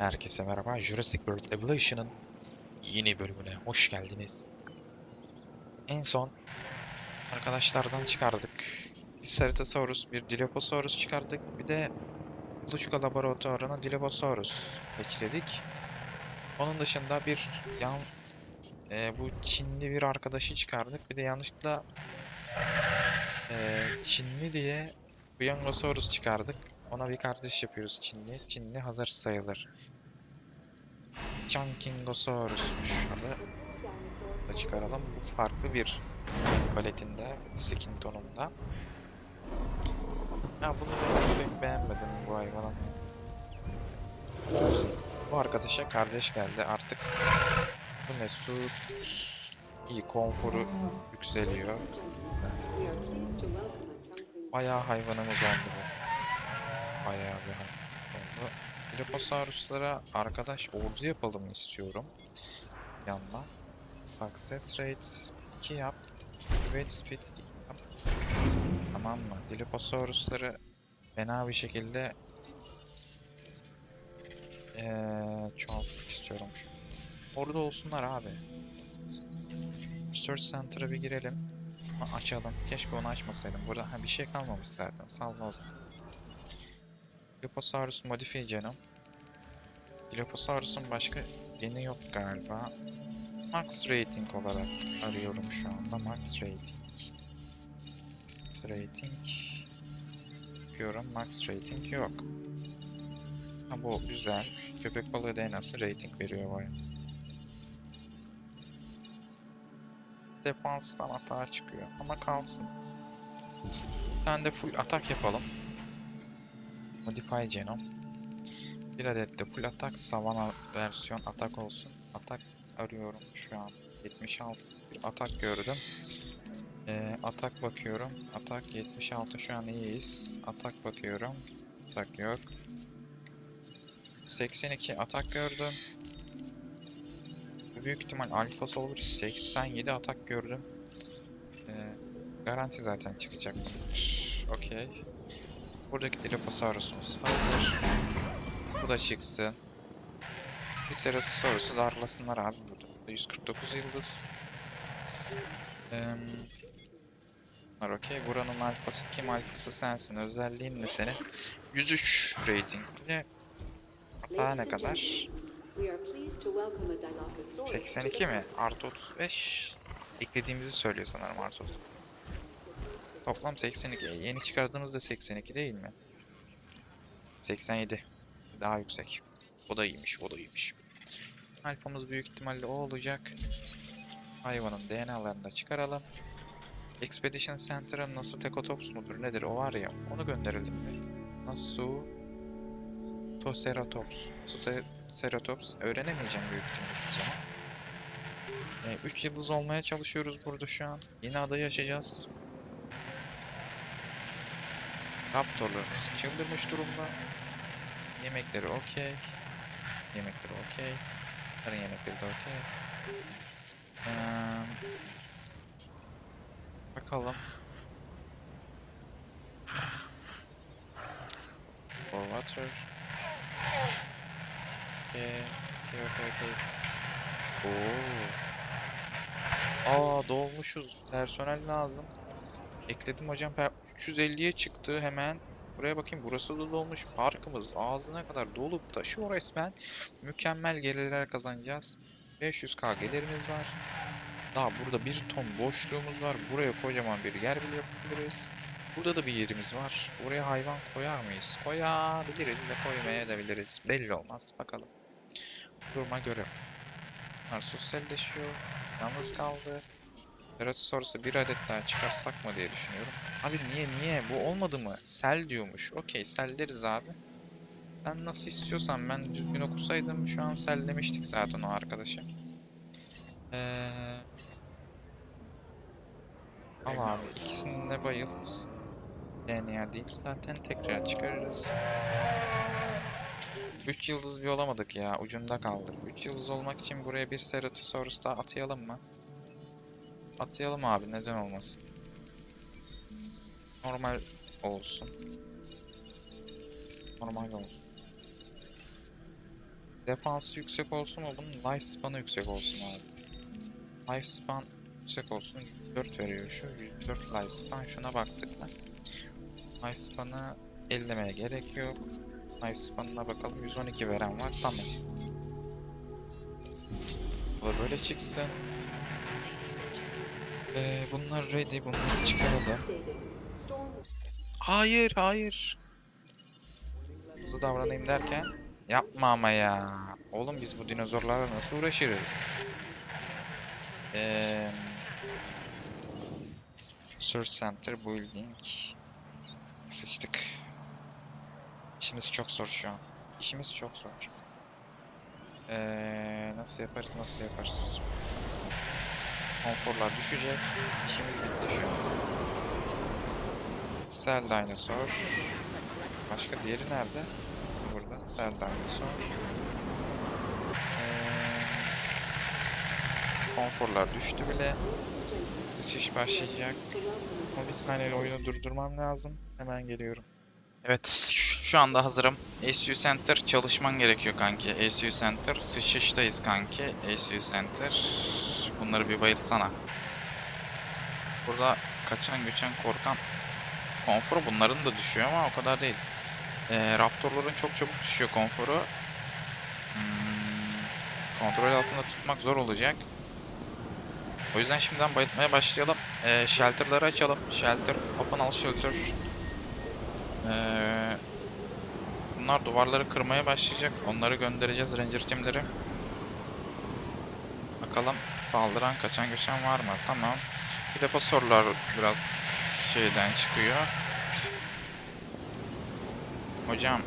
Herkese merhaba. Jurassic World Evolution'ın yeni bölümüne hoş geldiniz. En son arkadaşlardan çıkardık. Bir Ceratosaurus, bir Dilophosaurus çıkardık. Bir de Kuluçka Laboratuvarı'na Dilophosaurus ekledik. Onun dışında bir yan e, bu Çinli bir arkadaşı çıkardık. Bir de yanlışlıkla e, Çinli diye Buyongosaurus çıkardık. Ona bir kardeş yapıyoruz Çinli. Çinli hazır sayılır. Chunkingosaurus'muş adı. Da çıkaralım. Bu farklı bir renk paletinde, skin tonunda. Ya bunu ben pek beğenmedim bu hayvanı. Olsun. Bu arkadaşa kardeş geldi artık. Bu ne su iyi konforu yükseliyor. Bayağı hayvanımız oldu bu. Bayağı bir oldu. Dilophosaurus'lara arkadaş ordu yapalım istiyorum. Yanına. Success rate 2 yap. Activate speed 2 yap. Tamam mı? Dilophosaurus'ları fena bir şekilde eee çoğaltmak istiyorum şu. Orada olsunlar abi. Research Center'a bir girelim. Açalım. Keşke onu açmasaydım. Burada ha, bir şey kalmamış zaten. Salma o zaman. Dilophosaurus modifiye canım. Dilophosaurus'un başka yeni yok galiba. Max rating olarak arıyorum şu anda. Max rating. Max rating. Bakıyorum. Max rating yok. Ha bu güzel. Köpek balığı DNA'sı rating veriyor baya. Defanstan atağa çıkıyor ama kalsın. Bir tane de full atak yapalım. Modify Genome. Bir adet de full atak Savannah versiyon atak olsun. Atak arıyorum şu an. 76 bir atak gördüm. Ee, atak bakıyorum. Atak 76 şu an iyiyiz. Atak bakıyorum. Atak yok. 82 atak gördüm. Büyük ihtimal alfası olur. 87 atak gördüm. Ee, garanti zaten çıkacak. Okey. Buradaki Dilophosaurus'umuz hazır. Bu da çıksın. Bir Ceratosaurus'u darlasınlar abi burada. 149 yıldız. Eee Bunlar okey. Buranın alfası kim alfası sensin. Özelliğin ne senin? 103 ratingle. Hata ne kadar? 82 mi? Artı 35. Eklediğimizi söylüyor sanırım artı 30. Toplam 82. E, Yeni çıkardığımız da 82 değil mi? 87. Daha yüksek. O da iyiymiş, o da iyiymiş. Alfamız büyük ihtimalle o olacak. Hayvanın DNA'larını da çıkaralım. Expedition Center'a nasıl Tekotops mudur nedir o var ya onu gönderelim mi? Nasıl Toceratops. Toceratops öğrenemeyeceğim büyük ihtimalle hiçbir zaman. 3 yıldız olmaya çalışıyoruz burada şu an. Yeni adayı açacağız. Raptorlarımız çıldırmış durumda. Yemekleri okey. Yemekleri okey. Karın yemekleri de okey. Ee, bakalım. For water. Okay. Okay, okay, okay. Oo. Aa dolmuşuz. Personel lazım. Ekledim hocam. Per- 350'ye çıktı hemen. Buraya bakayım. Burası da dolmuş. Parkımız ağzına kadar dolup taşıyor resmen. Mükemmel gelirler kazanacağız. 500k gelirimiz var. Daha burada bir ton boşluğumuz var. Buraya kocaman bir yer bile yapabiliriz. Burada da bir yerimiz var. Buraya hayvan koyar mıyız? Koyabiliriz de koymayabiliriz. Belli olmaz. Bakalım. Duruma göre. Bunlar sosyalleşiyor. Yalnız kaldı. Ceratosaurus'u bir adet daha çıkarsak mı diye düşünüyorum. Abi niye niye? Bu olmadı mı? Sel diyormuş. Okey selleriz abi. Sen nasıl istiyorsan ben düzgün okusaydım şu an sellemiştik zaten o arkadaşı. Ee... Al abi ikisini de bayılt. DNA değil zaten tekrar çıkarırız. 3 yıldız bir olamadık ya ucunda kaldık. 3 yıldız olmak için buraya bir Ceratosaurus daha atayalım mı? Atayalım abi neden olmasın. Normal olsun. Normal olsun. defansı yüksek olsun mu? Bunun life span'ı yüksek olsun abi. Life span yüksek olsun. 104 veriyor şu. 104 life span. Şuna baktık mı? Life span'ı ellemeye gerek yok. Life span'ına bakalım. 112 veren var. Tamam. Böyle çıksın. Ee, bunlar ready. Bunları çıkaralım. Hayır, hayır. Hızlı davranayım derken yapma ama ya. Oğlum biz bu dinozorlarla nasıl uğraşırız? Eee Search Center Building. Sıçtık. İşimiz çok zor şu an. İşimiz çok zor. Eee nasıl yaparız, nasıl yaparız? Konforlar düşecek. İşimiz bitti şu an. Cell Dinosaur. Başka diğeri nerede? Burada. Cell Dinosaur. Eee, konforlar düştü bile. Sıçış başlayacak. Ama bir saniye oyunu durdurmam lazım. Hemen geliyorum. Evet, şu anda hazırım. ACU Center çalışman gerekiyor kanki. ACU Center sıçıştayız kanki. ACU Center. Bunları bir bayılsana. Burada kaçan göçen korkan konforu bunların da düşüyor ama o kadar değil. Ee, Raptorların çok çabuk düşüyor konforu. Hmm, kontrol altında tutmak zor olacak. O yüzden şimdiden bayıltmaya başlayalım. Ee, shelter'ları açalım. Shelter, open all shelter. Ee, bunlar duvarları kırmaya başlayacak. Onları göndereceğiz ranger timleri. Bakalım saldıran kaçan göçen var mı? Tamam. Bir de pasorlar biraz şeyden çıkıyor. Hocam,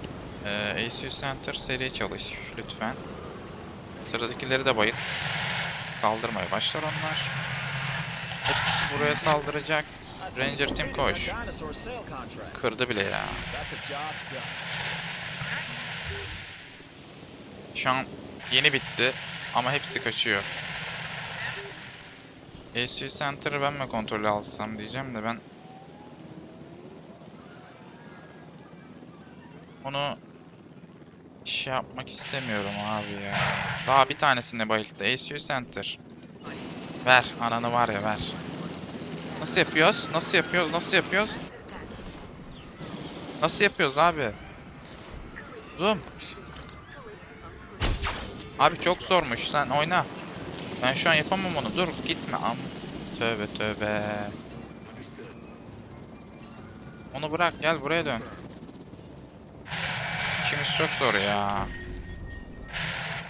eee ACU Center seri çalış lütfen. Sıradakileri de bayılt. Saldırmaya başlar onlar. Hepsi buraya saldıracak. Ranger Team koş. Kırdı bile ya. Şu an yeni bitti ama hepsi kaçıyor. ACU Center'ı ben mi kontrolü alsam diyeceğim de ben onu şey yapmak istemiyorum abi ya. Daha bir tanesini bayılttı. ACU Center. Ver. Ananı var ya ver. Nasıl yapıyoruz? Nasıl yapıyoruz? Nasıl yapıyoruz? Nasıl yapıyoruz abi? Zoom. Abi çok zormuş. Sen oyna. Ben şu an yapamam onu. Dur gitme am. Tövbe tövbe. Onu bırak gel buraya dön. İşimiz çok zor ya.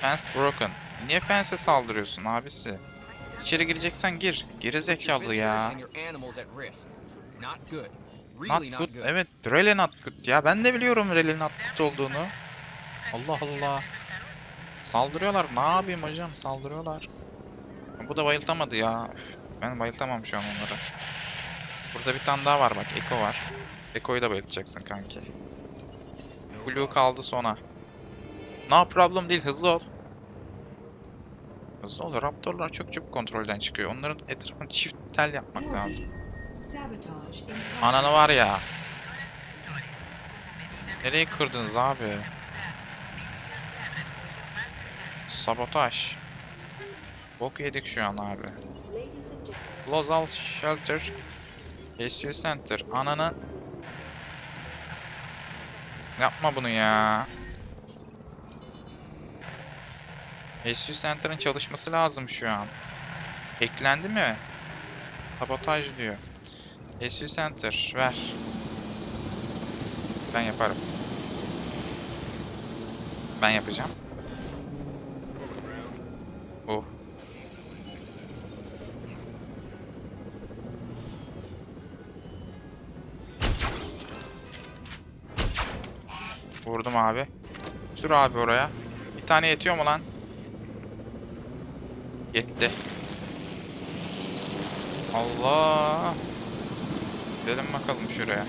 Fence broken. Niye fence'e saldırıyorsun abisi? İçeri gireceksen gir. Geri zekalı ya. Not good. Evet, really not good. Ya ben de biliyorum really not good olduğunu. Allah Allah. Saldırıyorlar. Ne yapayım hocam? Saldırıyorlar. Bu da bayıltamadı ya. Ben bayıltamam şu an onları. Burada bir tane daha var bak. Eko var. Eko'yu da bayıltacaksın kanki. Blue kaldı sona. No problem değil. Hızlı ol. Hızlı ol. Raptorlar çok çabuk kontrolden çıkıyor. Onların etrafını çift tel yapmak lazım. Ananı var ya. Nereye kırdınız abi? Sabotaj. Bok yedik şu an abi. Lozal Shelter. ACU Center. Ananı. Yapma bunu ya. ACU Center'ın çalışması lazım şu an. Eklendi mi? Sabotaj diyor. ACU Center ver. Ben yaparım. Ben yapacağım. Vurdum abi. Sür abi oraya. Bir tane yetiyor mu lan? Yetti. Allah. Gidelim bakalım şuraya.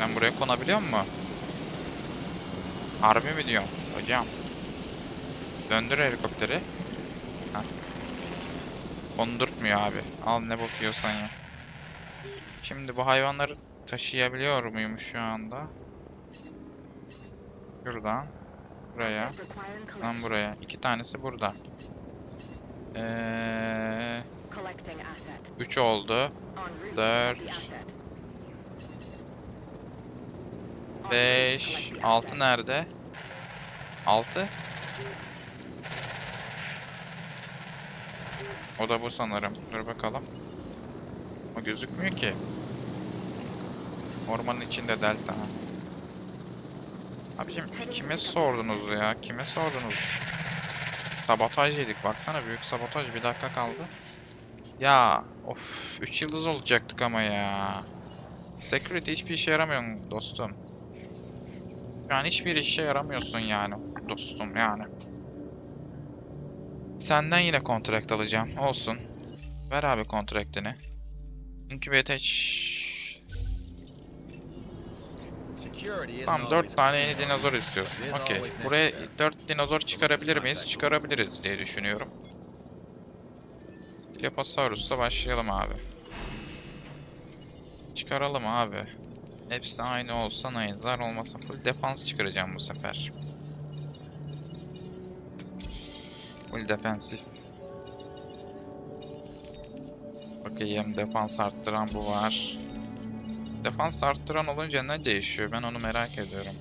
Ben buraya konabiliyor mu? Harbi mi diyorum hocam? Döndür helikopteri. Heh. Kondurtmuyor abi. Al ne bakıyorsan ya. Şimdi bu hayvanları taşıyabiliyor muyum şu anda? Şuradan. Buraya. Lan buraya. İki tanesi burada. Ee. 3 oldu. Dört. the asset. En route to 5, collect the 6 asset. nerede? 6. O da bu sanırım. Dur bakalım. O gözükmüyor ki. Ormanın içinde delta. Abicim kime sordunuz ya? Kime sordunuz? Sabotaj yedik. Baksana büyük sabotaj. Bir dakika kaldı. Ya of 3 yıldız olacaktık ama ya. Security hiçbir işe yaramıyor dostum. An hiçbir işe yaramıyorsun yani dostum yani. Senden yine kontrakt alacağım. Olsun. Ver abi kontraktini. Incubate Tamam 4 tane yeni dinozor istiyorsun. Okey. Buraya 4 dinozor çıkarabilir miyiz? Çıkarabiliriz diye düşünüyorum. Dilophosaurus'la başlayalım abi. Çıkaralım abi. Hepsi aynı olsa nayızlar olmasa full defans çıkaracağım bu sefer. Full defensif. Bakayım defans arttıran bu var. Defans arttıran olunca ne değişiyor? Ben onu merak ediyorum.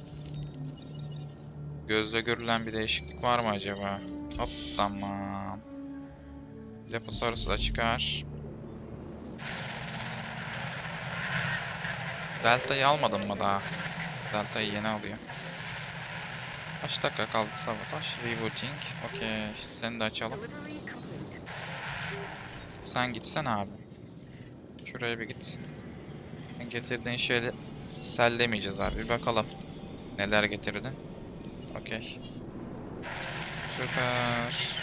Gözle görülen bir değişiklik var mı acaba? Hop tamam. Dilophosaurus da çıkar. Delta'yı almadın mı daha? Delta'yı yeni alıyor. Kaç dakika kaldı sabotaj? Rebooting. Okey. Seni de açalım. Sen gitsen abi. Şuraya bir git. Getirdiğin şeyleri sellemeyeceğiz abi. Bir bakalım. Neler getirdin. Okey. Süper.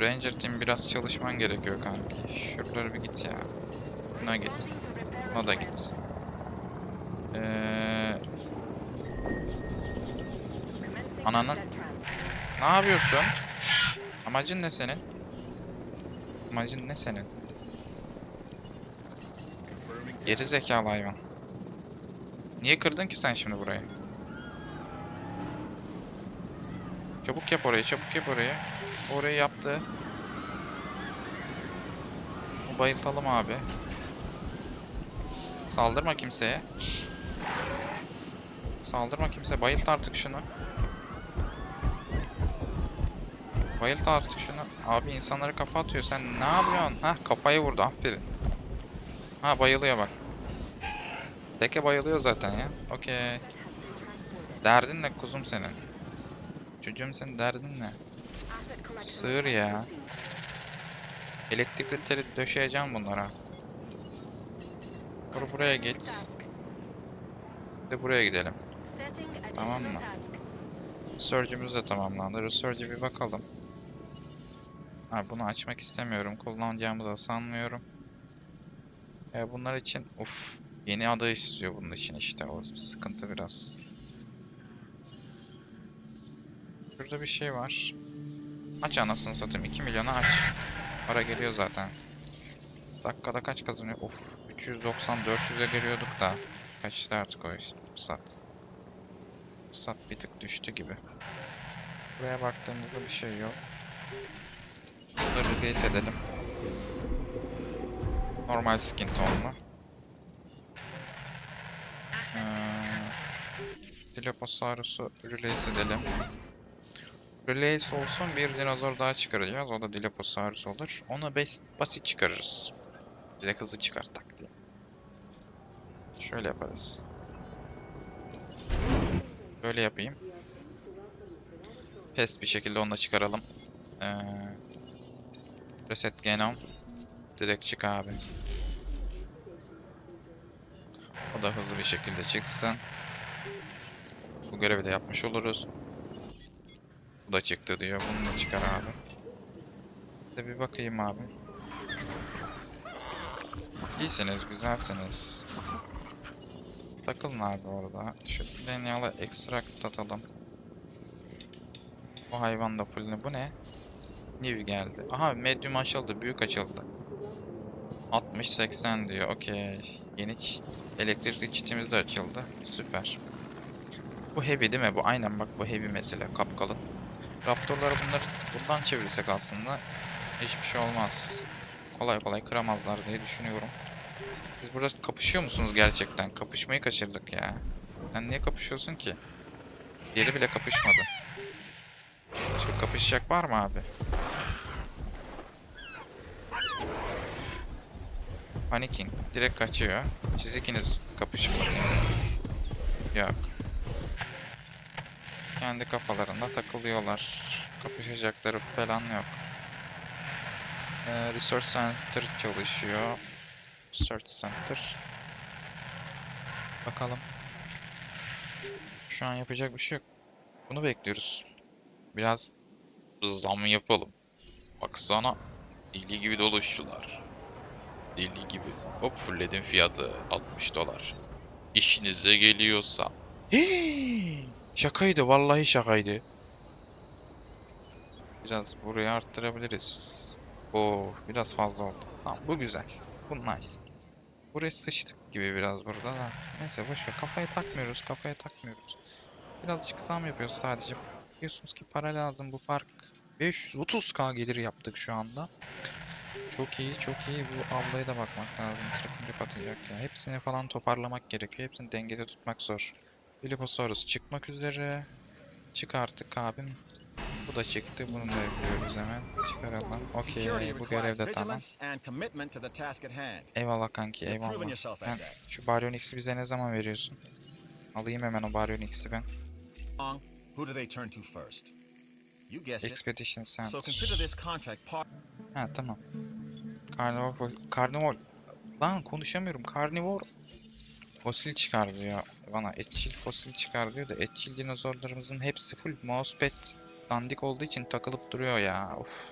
Ranger Team biraz çalışman gerekiyor kanki. Şuralara bir git ya. Buna git. Buna da git. Ee, Ananın- ne yapıyorsun? Amacın ne senin? Amacın ne senin? Geri zekalı hayvan. Niye kırdın ki sen şimdi burayı? Çabuk yap orayı, çabuk yap orayı. Orayı yaptı. Bayıltalım abi. Saldırma kimseye. Saldırma kimse. Bayılt artık şunu. Bayılt artık şunu. Abi insanları kafa atıyor. Sen ne yapıyorsun? Hah kafayı vurdu. Aferin. Ha bayılıyor bak. Teke bayılıyor zaten ya. Okey. Derdin ne kuzum senin? Çocuğum senin derdin ne? Sığır ya. Elektrikli teli döşeyeceğim bunlara. Dur buraya geç. De buraya gidelim. Tamam mı? task. Research'ımız da tamamlandı. Research'e bir bakalım. Ha, bunu açmak istemiyorum. Kullanacağımı da sanmıyorum. Ya bunlar için uf yeni ada istiyor bunun için işte o sıkıntı biraz. Şurada bir şey var. Aç anasını satayım 2 milyona aç. Para geliyor zaten. Dakikada kaç kazanıyor? Of 390 400'e geliyorduk da. Kaçtı artık o sat. Sat bir tık düştü gibi. Buraya baktığımızda bir şey yok. Burada release edelim. Normal skin tonlu. Dilophosaurus'u release edelim. Release olsun bir dinozor daha çıkaracağız. O da Dilophosaurus olur. Onu bas- basit çıkarırız. Direkt hızlı çıkar tak diye. Şöyle yaparız. Böyle yapayım. Pes bir şekilde onu da çıkaralım. Ee, reset genom. Direkt çık abi. O da hızlı bir şekilde çıksın. Bu görevi de yapmış oluruz. Bu da çıktı diyor. Bunu da çıkar abi. De bir bakayım abi. İyisiniz, güzelsiniz. Takılın abi orada. Şu denyalı extract atalım. Bu hayvan da full Bu ne? New geldi. Aha medium açıldı. Büyük açıldı. 60-80 diyor. Okey. Yeni elektrikli çitimiz de açıldı. Süper. Bu heavy değil mi? Bu aynen bak bu heavy mesela kapkalın. Raptorları bunları buradan çevirsek aslında hiçbir şey olmaz. Kolay kolay kıramazlar diye düşünüyorum. Siz burada kapışıyor musunuz gerçekten? Kapışmayı kaçırdık ya. Sen niye kapışıyorsun ki? Diğeri bile kapışmadı. Başka kapışacak var mı abi? Panicking. Direkt kaçıyor. Siz ikiniz kapışın bakayım. Yok. Kendi kafalarında takılıyorlar. Kapışacakları falan yok. Ee, Research Center çalışıyor. Research Center. Bakalım. Şu an yapacak bir şey yok. Bunu bekliyoruz. Biraz zam yapalım. Baksana. Deli gibi dolaşıyorlar. Deli gibi. Hop fullledim fiyatı. 60 dolar. İşinize geliyorsa. Hii! Şakaydı vallahi şakaydı. Biraz burayı arttırabiliriz. Oo biraz fazla oldu. Tamam bu güzel. Bu nice. Buraya sıçtık gibi biraz burada da. Neyse boşver kafaya takmıyoruz kafaya takmıyoruz. Birazcık zam yapıyoruz sadece. Biliyorsunuz ki para lazım bu park. 530k gelir yaptık şu anda. Çok iyi çok iyi bu ablaya da bakmak lazım. Trip atacak ya. Hepsini falan toparlamak gerekiyor. Hepsini dengede tutmak zor. Philipposaurus çıkmak üzere. Çık artık abim. Bu da çıktı. Bunu da yapıyoruz hemen. Çıkaralım. Okey bu görev de tamam. Eyvallah kanki eyvallah. Sen şu Baryonyx'i bize ne zaman veriyorsun? Alayım hemen o ben. You guessed it. Expedition Center. Ha tamam. Carnivore, Carnivore. Lan konuşamıyorum. Carnivore fosil çıkar diyor bana. Etçil fosil çıkar diyor da etçil dinozorlarımızın hepsi full mousepad dandik olduğu için takılıp duruyor ya. Of.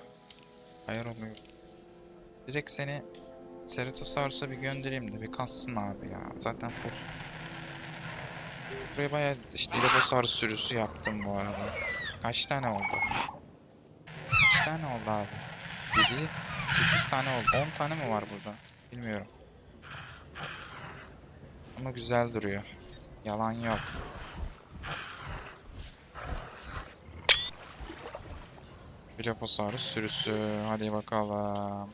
Hayır oluyor. Direkt seni Ceratosaurus'a bir göndereyim de bir kassın abi ya. Zaten full. Buraya bayağı işte Dilophosaurus sürüsü yaptım bu arada. Kaç tane oldu? Kaç tane oldu abi? 7, 8 tane oldu. 10 tane mi var burada? Bilmiyorum. Ama güzel duruyor. Yalan yok. Dilophosaurus sürüsü. Hadi bakalım.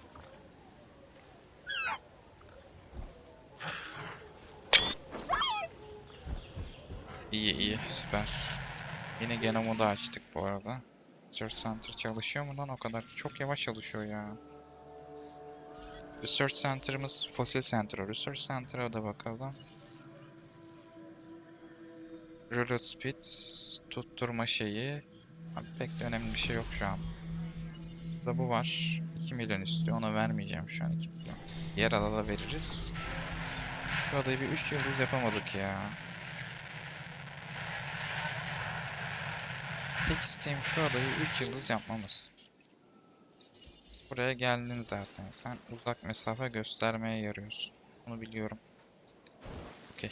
İyi iyi süper. Yine genomu da açtık bu arada. Research Center çalışıyor mu lan o kadar? Çok yavaş çalışıyor ya. Research Center'ımız Fossil Center. Research Center'a da bakalım. Reload Speed, tutturma şeyi. Abi pek de önemli bir şey yok şu an. Burada bu var. 2 milyon istiyor. Ona vermeyeceğim şu an 2 milyon. Diğer adada veririz. Şu adayı bir 3 yıldız yapamadık ya. Tek isteğim şu adayı 3 yıldız yapmamız. Buraya geldin zaten. Sen uzak mesafe göstermeye yarıyorsun. Bunu biliyorum. Okey.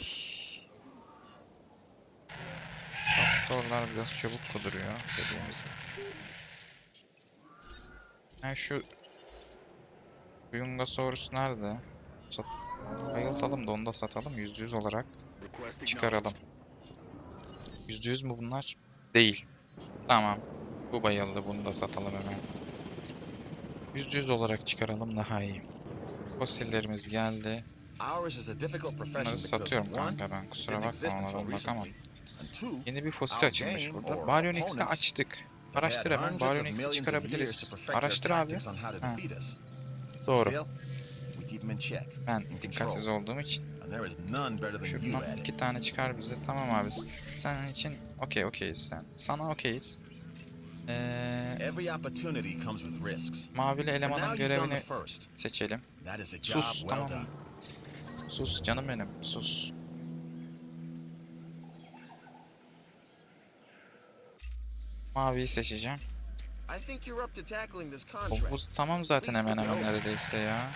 Raptorlar biraz çabuk kuduruyor dediğimiz gibi. Ben şu Yungasaurus nerede? Sat Bayıltalım da onu da satalım. Yüzde yüz olarak çıkaralım. Yüzde yüz mü bunlar? Değil. Tamam. Bu bayıldı. Bunu da satalım hemen. Yüzde yüz olarak çıkaralım daha iyi. Fosillerimiz geldi. Bunları satıyorum kanka ben. Kusura bakma ona ben bakamam. Yeni bir fosil açılmış burada. Baryonyx'i opponents açtık. Araştır hemen. years çıkarabiliriz. Araştır abi. Ha. Doğru. Ben dikkatsiz olduğum için. Şuradan iki tane çıkar bize. Tamam abi. Sen için okey okeyiz sen. Sana okeyiz. Ee, Every opportunity comes with risks. mavili elemanın görevini seçelim. Sus tamam. Sus canım benim. Sus. Maviyi seçeceğim. I think you're up to tackling this O, contract. bu tamam zaten hemen hemen neredeyse ya.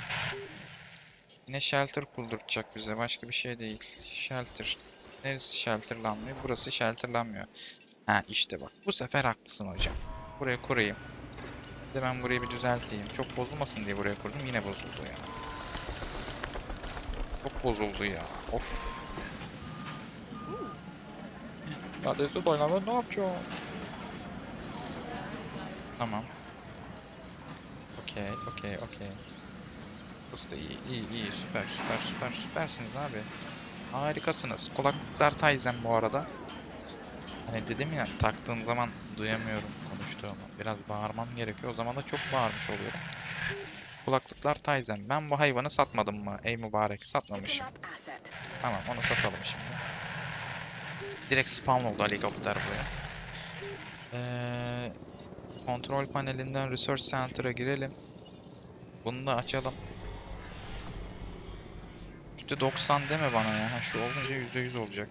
Yine shelter kurdurtacak bize. Başka bir şey değil. Shelter. Neresi shelterlanmıyor? Burası shelterlanmıyor. Ha işte bak. Bu sefer haklısın hocam. Buraya kurayım. De ben burayı bir düzelteyim. Çok bozulmasın diye buraya kurdum. Yine bozuldu ya. Çok bozuldu ya. Of. Neredeyse oynamıyor ne yapacağım? Tamam. Okey, okey, okey. Burası da iyi, iyi, iyi. Süper, süper, süper, süpersiniz abi. Harikasınız. Kulaklıklar Tizen bu arada. Hani dedim ya taktığım zaman duyamıyorum konuştuğumu. Biraz bağırmam gerekiyor. O zaman da çok bağırmış oluyorum. Kulaklıklar Tizen. Ben bu hayvanı satmadım mı? Ey mübarek satmamışım. Tamam onu satalım şimdi. Direkt spawn oldu helikopter buraya. Ee, kontrol panelinden Research Center'a girelim. Bunu da açalım. %90 deme bana ya. Ha, şu olunca %100 olacak.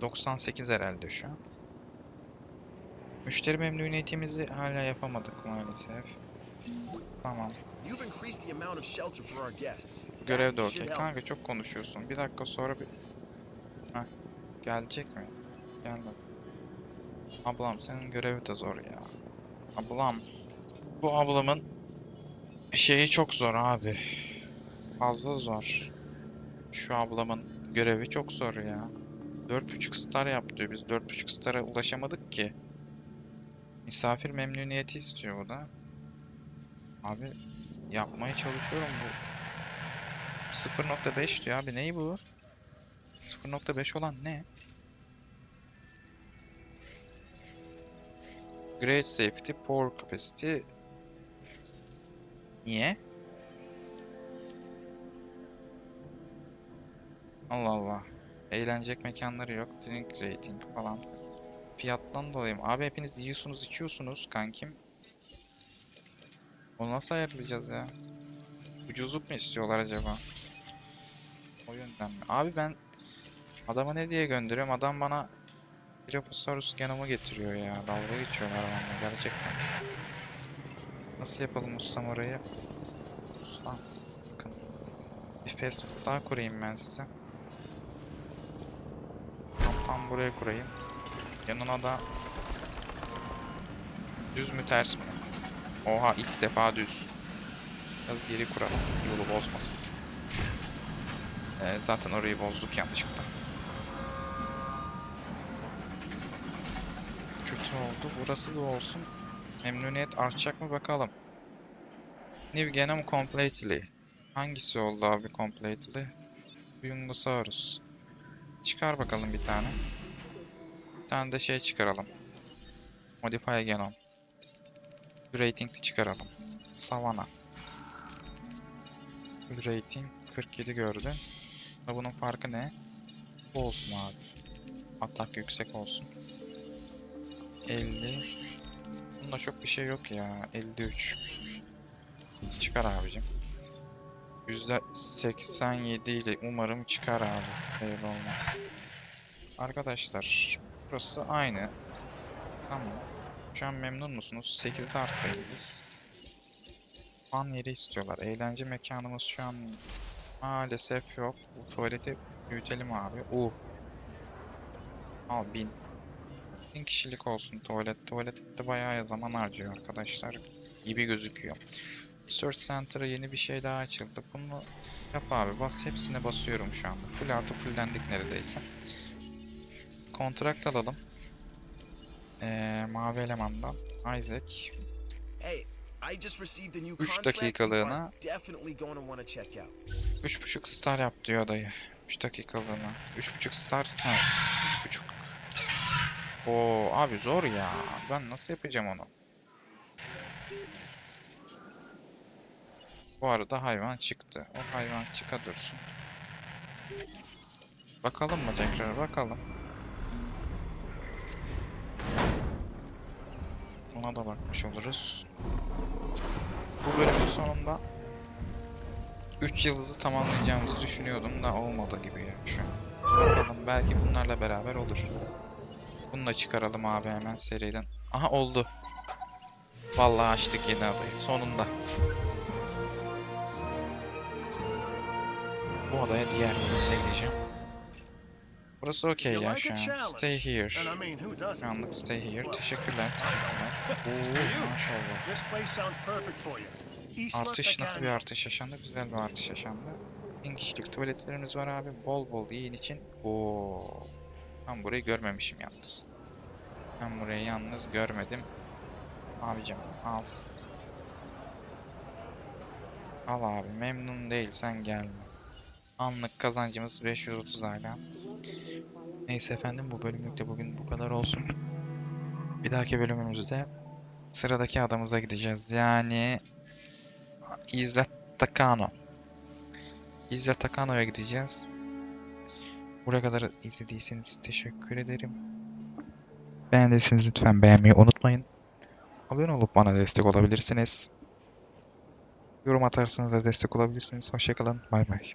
%98 herhalde şu an. Müşteri memnuniyetimizi hala yapamadık maalesef. Tamam. Görev de okey. Kanka çok konuşuyorsun. Bir dakika sonra bir... Heh. Gelecek mi? Gelmedi. Ablam senin görevi de zor ya. Ablam. Bu ablamın şeyi çok zor abi. Fazla zor. Şu ablamın görevi çok zor ya. 4.5 star yap diyor. Biz 4.5 star'a ulaşamadık ki. Misafir memnuniyeti istiyor bu da. Abi yapmaya çalışıyorum bu 0.5 diyor abi neyi bu? 0.5 olan ne? Great safety, poor capacity. Niye? Allah Allah. Eğlenecek mekanları yok. Drink rating falan. Fiyattan dolayı mı? Abi hepiniz yiyorsunuz, içiyorsunuz kankim. Onu nasıl ayarlayacağız ya? Ucuzluk mu istiyorlar acaba? O yönden mi? Abi ben adama ne diye gönderiyorum? Adam bana Dilophosaurus genomu getiriyor ya. Dalga geçiyorlar benimle gerçekten. Nasıl yapalım ustam orayı? Ustam. Bakın. Bir fast food daha kurayım ben size. Tam, tam buraya kurayım. Yanına da düz mü ters mi? Oha ilk defa düz. Biraz geri kuralım. Yolu bozmasın. Ee, zaten orayı bozduk yanlışlıkla. Kötü oldu. Burası da olsun. Memnuniyet artacak mı bakalım. New Genome Completely. Hangisi oldu abi Completely? Yungosaurus. Çıkar bakalım bir tane. Tane de şey çıkaralım. Modify Genome. Rating'li çıkaralım. Savana. Rating 47 gördü. Bunun farkı ne? Bu olsun abi. Atak yüksek olsun. 50. Bunda çok bir şey yok ya. 53. Çıkar abicim. %87 ile umarım çıkar abi. Hayırlı olmaz. Arkadaşlar burası aynı. Tamam. Şu an memnun musunuz? 8 arttı yıldız. Fan yeri istiyorlar. Eğlence mekanımız şu an maalesef yok. Bu tuvaleti büyütelim abi. Uh. Al 1000. 1000 kişilik olsun tuvalet. Tuvalette bayağı zaman harcıyor arkadaşlar. Gibi gözüküyor. Search Center'a yeni bir şey daha açıldı. Bunu yap abi. Bas hepsine basıyorum şu anda. Full artı fullendik neredeyse. Kontrakt alalım. Ee, mavi elemandan. Isaac. Hey, I just received a new Üç contract. You dakikalığına- are definitely going to want to check out. 3.5 star yap diyor dayı. 3 dakikalığına. 3.5 star. He. 3.5. Oo abi zor ya. Ben nasıl yapacağım onu? Bu arada hayvan çıktı. O hayvan çıka dursun. Bakalım mı tekrar bakalım. Ona da bakmış oluruz. Bu bölümün sonunda 3 yıldızı tamamlayacağımızı düşünüyordum da olmadı gibi ya şu an. Bakalım belki bunlarla beraber olur. Bunu da çıkaralım abi hemen seriden. Aha oldu. Vallahi açtık yeni adayı sonunda. Bu adaya diğer bölümde gideceğim. Burası okey ya şu an. Stay here. Şu anlık stay here. Teşekkürler, teşekkürler. Oo maşallah. Artış nasıl bir artış yaşandı? Güzel bir artış yaşandı. 1000 kişilik tuvaletlerimiz var abi. Bol bol yiyin için. Oo. Ben burayı görmemişim yalnız. Ben burayı yalnız görmedim. Abicim al. Al abi memnun değilsen gelme. Anlık kazancımız 530 hala. Neyse efendim bu bölümlükte bugün bu kadar olsun. Bir dahaki bölümümüzde sıradaki adamıza gideceğiz. Yani İzzet Takano. İzzet Takano'ya gideceğiz. Buraya kadar izlediyseniz teşekkür ederim. Beğendiyseniz lütfen beğenmeyi unutmayın. Abone olup bana destek olabilirsiniz. Yorum atarsanız da destek olabilirsiniz. Hoşçakalın. Bay bay.